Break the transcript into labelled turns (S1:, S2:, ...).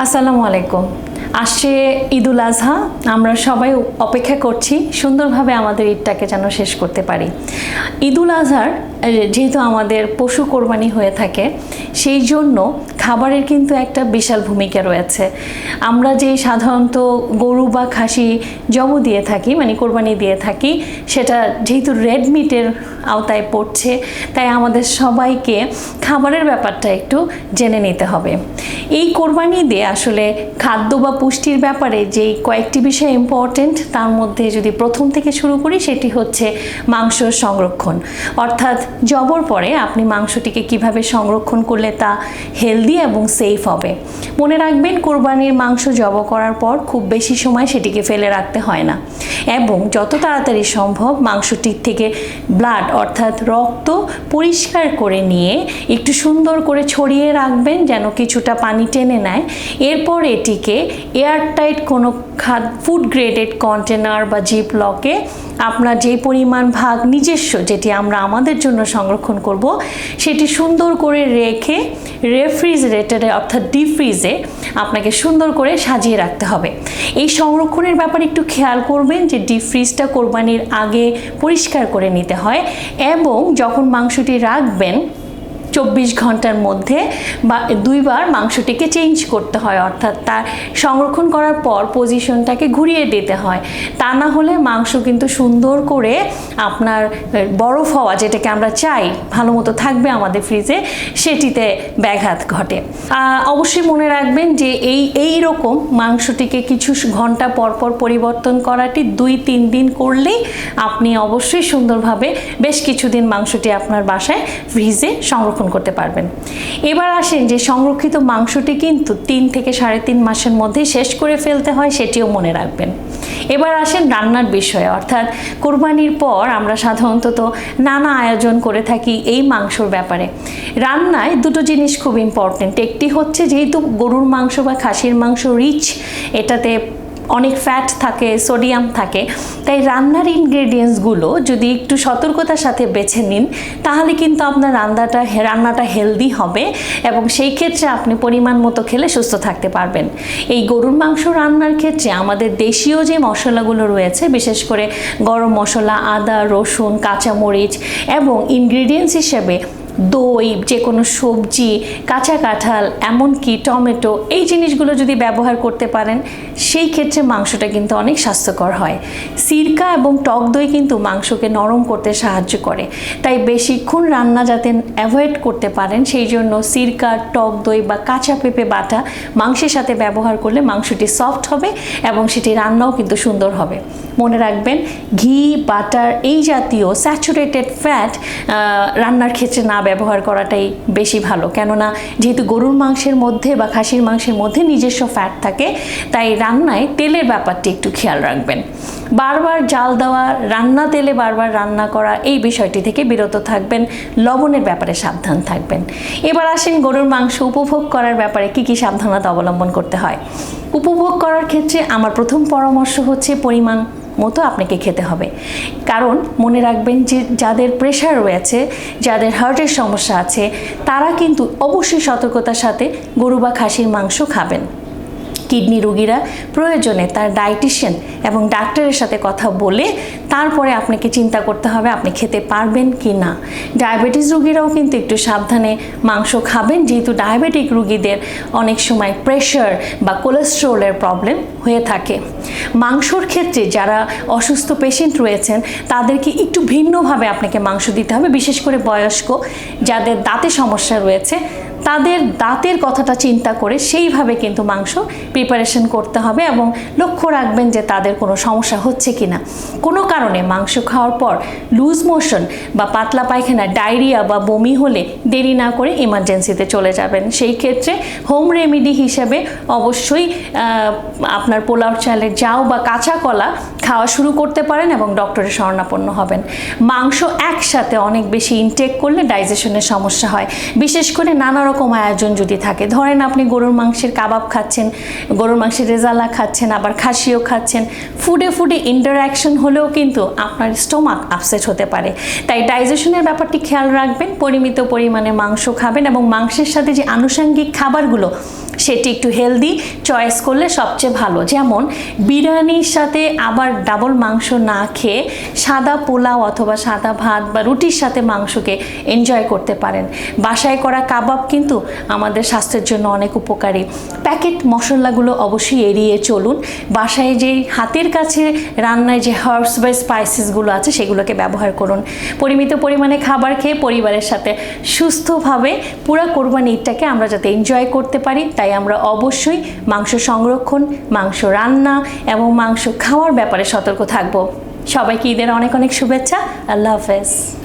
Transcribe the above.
S1: আসসালামু আলাইকুম। আসছে ঈদুল আজহা। আমরা সবাই অপেক্ষা করছি সুন্দরভাবে আমাদের ঈদটাকে যেন শেষ করতে পারি। ঈদুল আজহার যেহেতু আমাদের পশু কোরবানি হয়ে থাকে, সেই জন্য খাবারের কিন্তু একটা বিশাল ভূমিকা রয়েছে। আমরা যে সাধারণত গরু বা খাসি জব দিয়ে থাকি মানে কোরবানি দিয়ে থাকি, সেটা যেহেতু রেড মিটের আওতায় পড়ছে, তাই আমাদের সবাইকে খাবারের ব্যাপারটা একটু জেনে নিতে হবে। এই কোরবানি দিয়ে আসলে খাদ্য বা পুষ্টির ব্যাপারে যে কয়েকটি বিষয় ইম্পর্টেন্ট তার মধ্যে যদি প্রথম থেকে শুরু করি, সেটি হচ্ছে মাংস সংরক্ষণ। অর্থাৎ জবর পরে আপনি মাংসটিকে কীভাবে সংরক্ষণ করলে তা হেলদি এবং সেফ হবে। মনে রাখবেন, কোরবানির মাংস জব করার পর খুব বেশি সময় সেটিকে ফেলে রাখতে হয় না। এবং যত তাড়াতাড়ি সম্ভব মাংসটির থেকে ব্লাড অর্থাৎ রক্ত, পরিষ্কার করে নিয়ে একটু সুন্দর করে ছড়িয়ে রাখবেন, যেন কিছুটা পানি টেনে নেয়। এরপর এটিকে এয়ারটাইট কোনো খাদ ফুড গ্রেডেড কন্টেনার বা জিপ লকে আপনার যে পরিমাণ ভাগ নিজস্ব যেটি আমরা আমাদের জন্য সংরক্ষণ করব, সেটি সুন্দর করে রেখে রেফ্রিজারেটরে অর্থাৎ ডিপ ফ্রিজে আপনাকে সুন্দর করে সাজিয়ে রাখতে হবে। এই সংরক্ষণের ব্যাপারে একটু খেয়াল করবেন যে ডিপ ফ্রিজটা কোরবানির আগে পরিষ্কার করে নিতে হয় এবং যখন মাংসটি রাখবেন চব্বিশ ঘণ্টার মধ্যে বা দুইবার মাংসটিকে চেঞ্জ করতে হয়, অর্থাৎ তার সংরক্ষণ করার পর পজিশনটাকে ঘুরিয়ে দিতে হয়। তা না হলে মাংস কিন্তু সুন্দর করে আপনার বরফ হওয়া যেটাকে আমরা চাই, ভালো মতো থাকবে আমাদের ফ্রিজে সেটিতে ব্যাঘাত ঘটে। অবশ্যই মনে রাখবেন যে এই এই রকম মাংসটিকে কিছু ঘণ্টা পর পর পরিবর্তন করাটি দুই, তিন দিন করলেই আপনি অবশ্যই সুন্দরভাবে বেশ কিছুদিন মাংসটি আপনার বাসায় ফ্রিজে সংরক্ষণ করতে পারবেন। এবার আসেন যে সংরক্ষিত মাংসটি কিন্তু তিন থেকে সাড়ে তিন মাসের মধ্যে শেষ করে ফেলতে হয় সেটিও মনে রাখবেন। এবার আসেন রান্নার বিষয়ে, অর্থাৎ কোরবানির পর আমরা সাধারণত তো নানা আয়োজন করে থাকি এই মাংসর ব্যাপারে। রান্নায় দুটো জিনিস খুব ইম্পর্টেন্ট একটি হচ্ছে যেহেতু গরুর মাংস বা খাসির মাংস রিচ এটাতে অনেক ফ্যাট থাকে সোডিয়াম থাকে। তাই রান্নার ইনগ্রেডিয়েন্টসগুলো যদি একটু সতর্কতার সাথে বেছে নিন, তাহলে কিন্তু আপনার রান্নাটা রান্নাটা হেলদি হবে এবং সেই ক্ষেত্রে আপনি পরিমাণ মতো খেলে সুস্থ থাকতে পারবেন। এই গরুর মাংস রান্নার ক্ষেত্রে আমাদের দেশীয় যে মশলাগুলো রয়েছে, বিশেষ করে গরম মশলা, আদা, রসুন, কাঁচামরিচ এবং ইনগ্রেডিয়েন্টস হিসেবে দই, যে কোনো সবজি, কাঁচা কাঁঠাল, এমনকি টমেটো, এই জিনিসগুলো যদি ব্যবহার করতে পারেন, সেই ক্ষেত্রে মাংসটা কিন্তু অনেক স্বাস্থ্যকর হয়। সিরকা এবং টক দই কিন্তু মাংসকে নরম করতে সাহায্য করে। তাই বেশিক্ষণ রান্না যাতে অ্যাভয়েড করতে পারেন, সেই জন্য সিরকা, টক দই বা কাঁচা পেঁপে বাটা মাংসের সাথে ব্যবহার করলে মাংসটি সফট হবে এবং সেটি রান্নাও কিন্তু সুন্দর হবে। মনে রাখবেন, ঘি, বাটার এই জাতীয় স্যাচুরেটেড ফ্যাট রান্নার ক্ষেত্রে না ব্যবহার করাটাই বেশি ভালো। কেননা যেহেতু গরুর মাংসের মধ্যে বা খাসির মাংসের মধ্যে নিজস্ব ফ্যাট থাকে, তাই রান্নায় তেলের ব্যাপারটি একটু খেয়াল রাখবেন। বারবার জাল দেওয়া, রান্না তেলে বারবার রান্না করা, এই বিষয়টি থেকে বিরত থাকবেন, লবণের ব্যাপারে সাবধান থাকবেন। এবার আসেন গরুর মাংস উপভোগ করার ব্যাপারে কি কি সাবধানতা অবলম্বন করতে হয়। উপভোগ করার ক্ষেত্রে আমার প্রথম পরামর্শ হচ্ছে পরিমাণ মতো আপনাকে খেতে হবে। কারণ মনে রাখবেন যে যাদের প্রেশার রয়েছে, যাদের হার্টের সমস্যা আছে, তারা কিন্তু অবশ্যই সতর্কতার সাথে গরু বা খাসির মাংস খাবেন। কিডনি রোগীরা প্রয়োজনে তার ডায়েটিশিয়ান এবং ডাক্তারের সাথে কথা বলে তারপরে আপনাকে চিন্তা করতে হবে আপনি খেতে পারবেন কি না। ডায়াবেটিস রোগীরাও কিন্তু একটু সাবধানে মাংস খাবেন, যেহেতু ডায়াবেটিক রোগীদের অনেক সময় প্রেশার বা কোলেস্ট্রলের প্রবলেম হয়ে থাকে। মাংসর ক্ষেত্রে যারা অসুস্থ পেশেন্ট রয়েছেন, তাদেরকে একটু ভিন্নভাবে আপনাকে মাংস দিতে হবে, বিশেষ করে বয়স্ক যাদের দাঁতে সমস্যা রয়েছে তাদের দাঁতের কথাটা চিন্তা করে সেইভাবে কিন্তু মাংস প্রিপারেশন করতে হবে এবং লক্ষ্য রাখবেন যে তাদের কোনো সমস্যা হচ্ছে কি না কোনো কারণে মাংস খাওয়ার পর লুজ মোশন বা পাতলা পায়খানা ডায়রিয়া বা বমি হলে দেরি না করে ইমার্জেন্সিতে চলে যাবেন। সেই ক্ষেত্রে হোম রেমেডি হিসেবে অবশ্যই আপনার পোলাও চালের যাও বা কাঁচা কলা খাওয়া শুরু করতে পারেন এবং ডক্টরের শরণাপন্ন হবেন। মাংস একসাথে অনেক বেশি ইনটেক করলে ডাইজেশনের সমস্যা হয়। বিশেষ করে নানা রকম আয়োজন যদি থাকে। ধরেন আপনি গরুর মাংসের কাবাব খাচ্ছেন, গরুর মাংসের রেজালা খাচ্ছেন, আবার খাসিও খাচ্ছেন। ফুডে ফুডে ইন্টারাকশন হলেও কিন্তু আপনার স্টোমাক আপসেট হতে পারে। তাই ডাইজেশনের ব্যাপারটি খেয়াল রাখবেন, পরিমিত পরিমাণে মাংস খাবেন এবং মাংসের সাথে যে আনুষঙ্গিক খাবারগুলো, সেটি একটু হেলদি চয়েস করলে সবচেয়ে ভালো। যেমন, বিরিয়ানির সাথে আবার ডাবল মাংস না খেয়ে সাদা পোলাও অথবা সাদা ভাত বা রুটির সাথে মাংসকে এনজয় করতে পারেন। বাসায় করা কাবাব কিন্তু আমাদের স্বাস্থ্যের জন্য অনেক উপকারী। প্যাকেট মশলাগুলো অবশ্যই এড়িয়ে চলুন। বাসায় যেই হাতের কাছে রান্নায় যে হার্বস বা স্পাইসেসগুলো আছে, সেগুলোকে ব্যবহার করুন। পরিমিত পরিমাণে খাবার খেয়ে পরিবারের সাথে সুস্থভাবে পুরো কোরবানি ঈদটাকে আমরা যাতে এনজয় করতে পারি, তাই আমরা অবশ্যই মাংস সংরক্ষণ, মাংস রান্না এবং মাংস খাওয়ার ব্যাপারে সতর্ক থাকব। সবাইকে ঈদের অনেক অনেক শুভেচ্ছা। আল্লাহ হাফেজ।